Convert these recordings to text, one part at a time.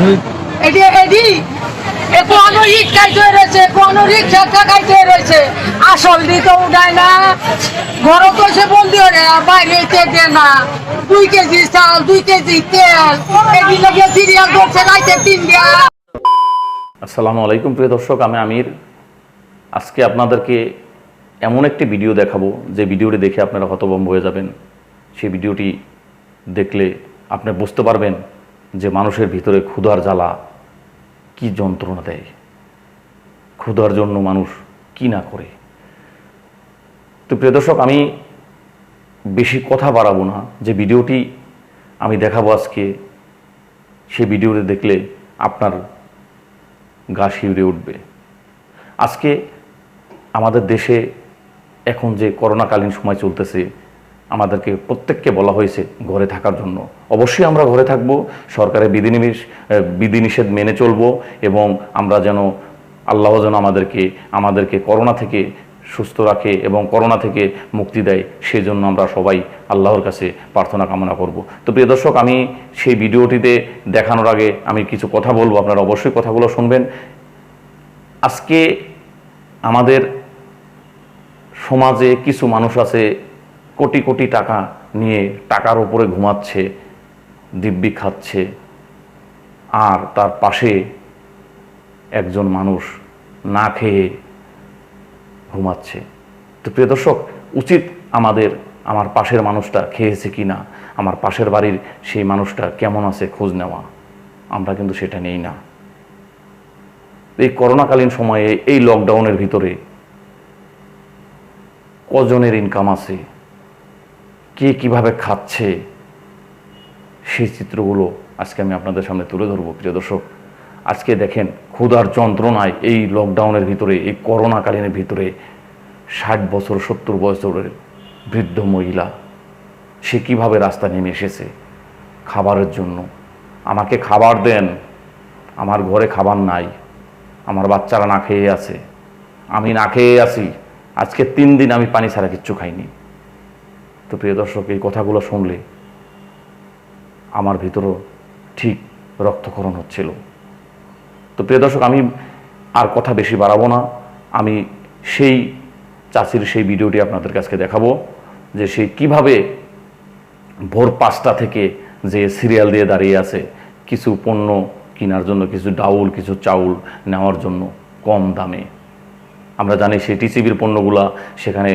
তৈরি রয়েছে, কোনো রিক্সা রয়েছে। আসল না। তো সে না। দুই কেজি চাল, দুই কেজি আসসালামু আলাইকুম, প্রিয় দর্শক, আমি আমির। আজকে আপনাদেরকে এমন একটি ভিডিও দেখাবো, যে ভিডিওটি দেখে আপনারা হতভম্ব হয়ে যাবেন। সেই ভিডিওটি দেখলে আপনি বুঝতে পারবেন যে মানুষের ভিতরে ক্ষুধার জ্বালা কি যন্ত্রণা দেয়? ক্ষুধার জন্য মানুষ কি না করে? তো প্রিয় দর্শক, আমি বেশি কথা বাড়াবো না। যে ভিডিওটি আমি দেখাবো আজকে সে ভিডিওটি দেখলে আপনার গা শিউরে উঠবে। আজকে আমাদের দেশে এখন যে করোনাকালীন সময় চলতেছে আমাদেরকে প্রত্যেককে বলা হয়েছে ঘরে থাকার জন্য। অবশ্যই আমরা ঘরে থাকব, সরকারের বিধিনিবেশ বিধিনিষেধ মেনে চলব এবং আমরা যেন, আল্লাহ যেন আমাদেরকে আমাদেরকে করোনা থেকে সুস্থ রাখে এবং করোনা থেকে মুক্তি দেয় সেই জন্য আমরা সবাই আল্লাহর কাছে প্রার্থনা কামনা করব। তো প্রিয় দর্শক, আমি সেই ভিডিওটিতে দেখানোর আগে আমি কিছু কথা বলব, আপনারা অবশ্যই কথাগুলো শুনবেন। আজকে আমাদের সমাজে কিছু মানুষ আছে কোটি কোটি টাকা নিয়ে টাকার ওপরে ঘুমাচ্ছে, দিব্যি খাচ্ছে, আর তার পাশে একজন মানুষ না খেয়ে ঘুমাচ্ছে। তো প্রিয় দর্শক, উচিত আমাদের, আমার পাশের মানুষটা খেয়েছে কি না, আমার পাশের বাড়ির সেই মানুষটা কেমন আছে খোঁজ নেওয়া। আমরা কিন্তু সেটা নেই না। এই করোনাকালীন সময়ে, এই লকডাউনের ভিতরে কজনের ইনকাম আছে? কে কীভাবে খাচ্ছে, সেই চিত্রগুলো আজকে আমি আপনাদের সামনে তুলে ধরবো, প্রিয় দর্শক। আজকে দেখেন ক্ষুধার যন্ত্রণায় এই লকডাউনের ভিতরে, এই করোনাকালীনের ভিতরে ষাট বছর, সত্তর বছরের বৃদ্ধ মহিলা, সে কীভাবে রাস্তা নেমে এসেছে খাবারের জন্য? আমাকে খাবার দেন, আমার ঘরে খাবার নাই, আমার বাচ্চারা না খেয়ে আছে, আমি না খেয়ে আছি, আজকে তিন দিন আমি পানি ছাড়া কিচ্ছু খাইনি। তো প্রিয় দর্শক, এই কথাগুলো শুনলে আমার ভিতরও ঠিক রক্তক্ষরণ হচ্ছিল। তো প্রিয় দর্শক, আমি আর কথা বেশি বাড়াবো না। আমি সেই চাষির সেই ভিডিওটি আপনাদের কাছে দেখাবো যে সে কীভাবে ভোর পাঁচটা থেকে যে সিরিয়াল দিয়ে দাঁড়িয়ে আছে, কিছু পণ্য কেনার জন্য, কিছু ডাউল, কিছু চাউল নেওয়ার জন্য কম দামে। আমরা জানি সেই টিসিবির পণ্যগুলা সেখানে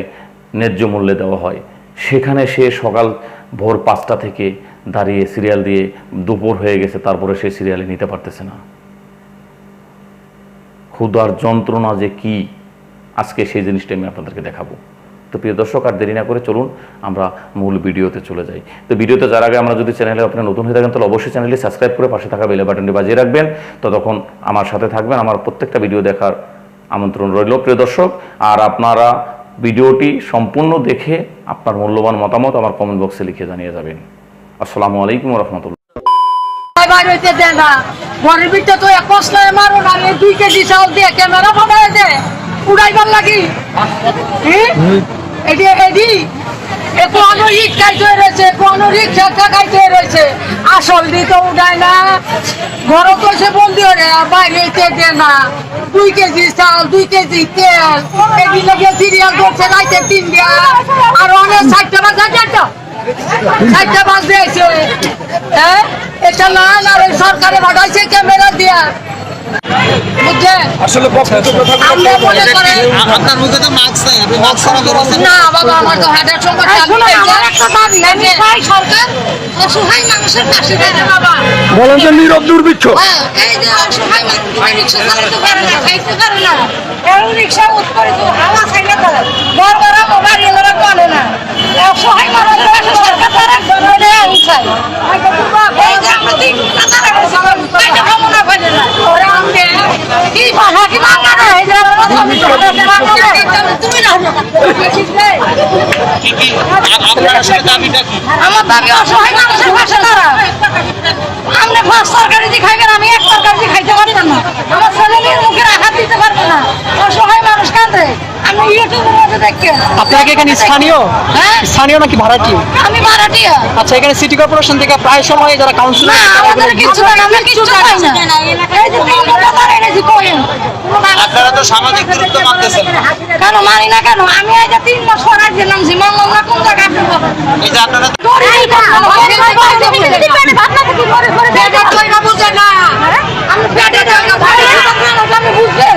ন্যায্য মূল্যে দেওয়া হয়। সেখানে সে সকাল ভোর পাঁচটা থেকে দাঁড়িয়ে সিরিয়াল দিয়ে দুপুর হয়ে গেছে, তারপরে সে সিরিয়ালে নিতে পারতেছে না। ক্ষুধার যন্ত্রণা যে কি, আজকে সেই জিনিসটা আমি আপনাদেরকে দেখাবো। তো প্রিয় দর্শক, আর দেরি না করে চলুন, আমরা মূল ভিডিওতে চলে যাই। তো ভিডিওতে যার আগে আমরা যদি চ্যানেলে আপনার নতুন হয়ে থাকেন, তাহলে অবশ্যই চ্যানেলটি সাবস্ক্রাইব করে পাশে থাকা বেলে বাটনটি বাজিয়ে রাখবেন। ততক্ষণ আমার সাথে থাকবেন, আমার প্রত্যেকটা ভিডিও দেখার আমন্ত্রণ রইল। প্রিয় দর্শক, আর আপনারা ভিডিওটি সম্পূর্ণ দেখে আপনার মূল্যবান মতামত আমার কমেন্ট বক্সে লিখে জানিয়ে যাবেন। আসসালামু আলাইকুম রহমতুল্লাহ দুই কেজি ক্যামেরা উড়াইবার লাগি? এটি এটি। কোনো রিক্সা তৈরি রয়েছে, কোনো রিক্সা তৈরি রয়েছে। আসল দিতে উঠায় না। ঘর তো সে বন্দি হয়ে বাইরে দে না। দুই কেজি চাল, দুই কেজি তেল এদিন লোকে সিরিয়াল করছে রাইতে তিন দিয়া আর অনেক ষাটটা বাজা চারটা ষাটটা বাজ দিয়েছে হ্যাঁ? এটা না ওই সরকারে পাঠাইছে ক্যামেরা দিয়া। আসলে মনে করেন আপনার মুখে তো মাস্ক নাই আপনি মাস্ক ছাড়া বেরোচ্ছেন না। বাবা আমার তো হাটের সমস্যা আমার একটা সরকার? অসহায় মানুষের পাশে দাঁড়াতে বাবা। বলেন যে নীরব দুর্ভিক্ষ। হ্যাঁ, এই যে অসহায় মানুষ রিক্সা চালাতে পারে না খাইতে পারে না। এই রিক্সা উৎপাদিত হাওয়া খাইলে তো বড় বড় মোবাইল এগুলো বলে না অসহায় মানুষ সরকার তারা গভর্নমেন্টে আমি চাই এই যে আমরা তিন টাকা রাখছি কাইটা খাব না পারে না ওরা আমনে কি ভাষা কি বাংলা না এই যে তুমি না কি কি আপনার আসলে দাবিটা কি আমার দাবি অসহায় মানুষের পাশে দাঁড়া আপনি পাঁচ তরকারি দিয়ে খাইবেন আমি এক তরকারি দিয়ে খাইতে পারবেন না আমার ছেলে মেয়ের মুখে রাখা দিতে পারবে না অসহায় মানুষ কাঁদে আমি ইউটিউবের মধ্যে দেখি কে আপনারা কি এখানে স্থানীয়? হ্যাঁ? স্থানীয় নাকি ভাড়াটিয়া আমি ভাড়াটিয়া আচ্ছা এখানে সিটি কর্পোরেশন থেকে প্রায় সময় যারা কাউন্সিলর না আমাদের কিচ্ছু না আমরা কিচ্ছু পাই না। এই যে তিন নম্বর এনেছি কোয়েন আপনারা তো সামাজিক দূরত্ব মানতেছেন। কেন মানি না কেন? আমি এই যে তিন মাস পর আজকে নামছি মঙ্গল কোন জায়গায় আপনি পাবেন এই যে আপনারা পেটে তৈরা বুঝে না। আমি পেটে তৈরা ভাই আমি বুঝবেন